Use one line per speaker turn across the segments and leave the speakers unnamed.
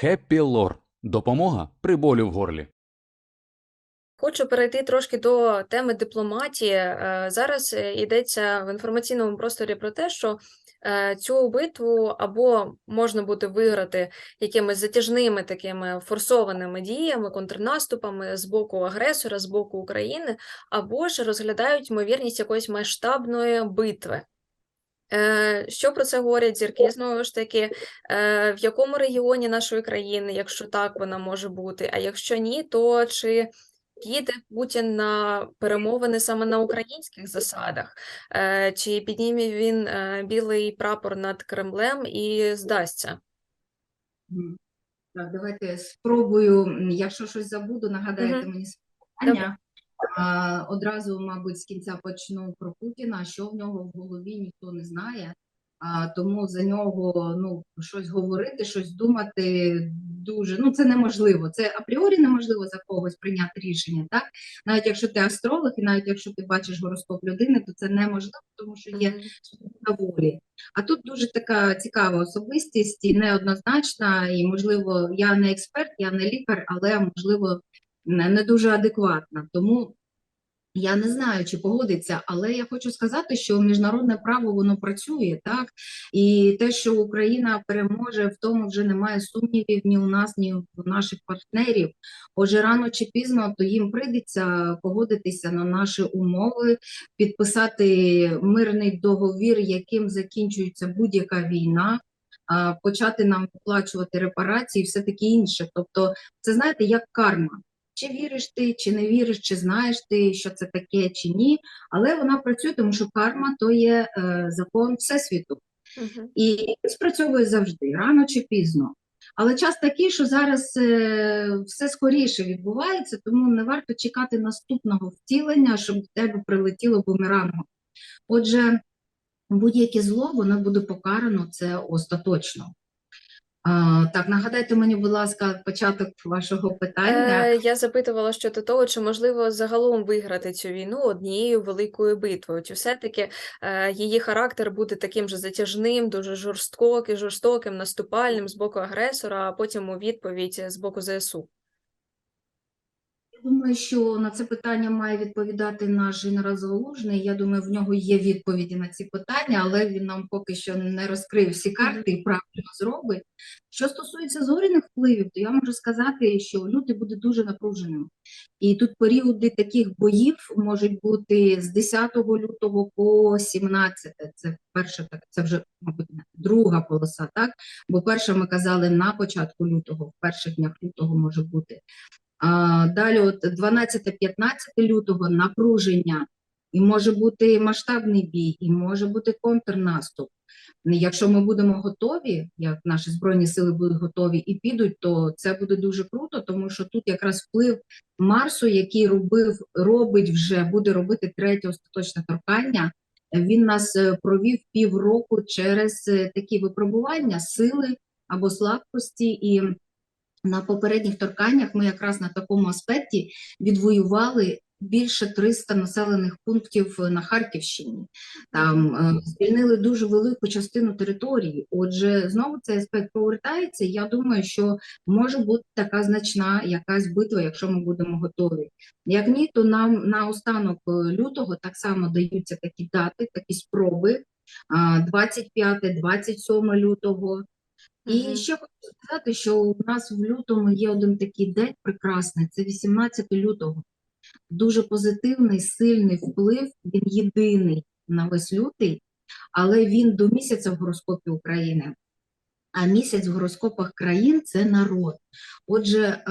Хеппі Лор. Допомога при болю в горлі.
Хочу перейти трошки до теми дипломатії. Е, Зараз е, йдеться в інформаційному просторі про те, що е, цю битву або можна буде виграти якимись затяжними такими форсованими діями, контрнаступами з боку агресора, з боку України, або ж розглядають ймовірність якоїсь масштабної битви. Е, Що про це говорять зірки? Знову ж таки, е, в якому регіоні нашої країни, якщо так вона може бути, а якщо ні, то чи їде Путін на перемовини саме на українських засадах, Е, чи підніме він білий прапор над Кремлем і здасться?
Так, давайте спробую. Якщо щось забуду, нагадайте
Мгм.
мені своє питання. А, Одразу, мабуть, з кінця почну про Путіна. Що в нього в голові, ніхто не знає. А, тому за нього ну, щось говорити, щось думати дуже ну це неможливо. Це апріорі неможливо за когось прийняти рішення. Так навіть якщо ти астролог, і навіть якщо ти бачиш гороскоп людини, то це неможливо, тому що є волі. А тут дуже така цікава особистість і неоднозначна, і можливо, я не експерт, я не лікар, але можливо не, не дуже адекватна. Тому я не знаю, чи погодиться, але я хочу сказати, що міжнародне право воно працює, так і те, що Україна переможе, в тому вже немає сумнівів ні у нас, ні у наших партнерів. Отже, рано чи пізно то їм прийдеться погодитися на наші умови, підписати мирний договір, яким закінчується будь-яка війна. Почати нам виплачувати репарації, і все таке інше. Тобто, це знаєте, як карма. Чи віриш ти, чи не віриш, чи знаєш ти, що це таке, чи ні. Але вона працює, тому що карма то є е, закон всесвіту.
Мгм.
І спрацьовує завжди, рано чи пізно. Але час такий, що зараз е, все скоріше відбувається, тому не варто чекати наступного втілення, щоб в тебе прилетіло бумерангом. Отже, будь-яке зло, воно буде покарано це остаточно. А, так, нагадайте мені, будь ласка, початок вашого питання.
Е, Я запитувала щодо того, чи можливо загалом виграти цю війну однією великою битвою, чи все-таки е, її характер буде таким же затяжним, дуже жорстоким, жорстоким, наступальним з боку агресора, а потім у відповідь з боку ЗСУ.
Думаю, що на це питання має відповідати наш генерал Залужний. Я думаю, в нього є відповіді на ці питання, але він нам поки що не розкрив всі карти і правильно зробить. Що стосується зоряних впливів, то я можу сказати, що лютий буде дуже напруженим. І тут періоди таких боїв можуть бути з 10 лютого по 17. Це перша так, це вже мабуть друга полоса, так? Бо перша ми казали на початку лютого, в перших днях лютого може бути. Далі, от 12-15 лютого напруження, і може бути масштабний бій, і може бути контрнаступ. Якщо ми будемо готові, як наші збройні сили будуть готові і підуть, то це буде дуже круто, тому що тут якраз вплив Марсу, який робив, робить вже, буде робити третє остаточне торкання. Він нас е, провів півроку через е, такі випробування сили або слабкості і. На попередніх торканнях ми якраз на такому аспекті відвоювали більше 300 населених пунктів на Харківщині. Там е, звільнили дуже велику частину території. Отже, знову цей аспект повертається. Я думаю, що може бути така значна якась битва, якщо ми будемо готові. Як ні, то нам на останок е, лютого так само даються такі дати, такі спроби. 25-27 лютого. І ще хочу сказати, що у нас в лютому є один такий день прекрасний, це 18 лютого. Дуже позитивний, сильний вплив, він єдиний на весь лютий, але він до місяця в гороскопі України. А місяць в гороскопах країн це народ. Отже, е,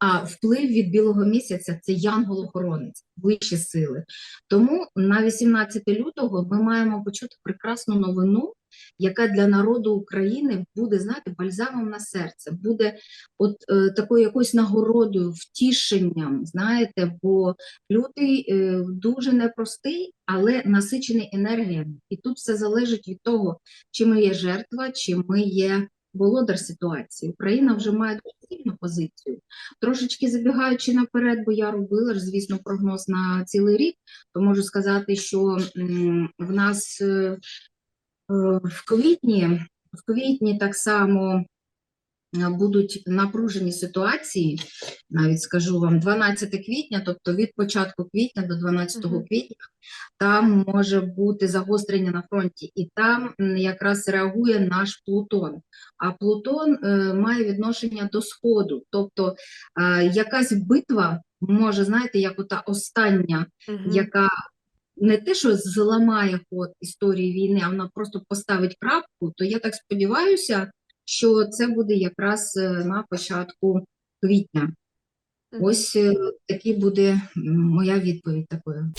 а вплив від білого місяця це янгол-охоронець, вищі сили. Тому на 18 лютого ми маємо почути прекрасну новину, яка для народу України буде, знаєте, бальзамом на серце, буде от е, такою якоюсь нагородою, втішенням, знаєте, бо лютий е, дуже непростий, але насичений енергіями. І тут все залежить від того, чи ми є жертва, чи ми є володар ситуації. Україна вже має сильну позицію. Трошечки забігаючи наперед, бо я робила ж, звісно, прогноз на цілий рік, то можу сказати, що в нас е, в квітні, в квітні так само е, будуть напружені ситуації, навіть скажу вам, 12 квітня, тобто від початку квітня до 12
Мгм.
квітня, там може бути загострення на фронті, і там якраз реагує наш Плутон. А Плутон е, має відношення до Сходу, тобто е, якась битва може, знаєте, як ота остання
Мгм.
яка не те, що зламає ход історії війни, а вона просто поставить крапку, то я так сподіваюся, що це буде якраз е, на початку квітня. Ось такий такі буде моя відповідь такою.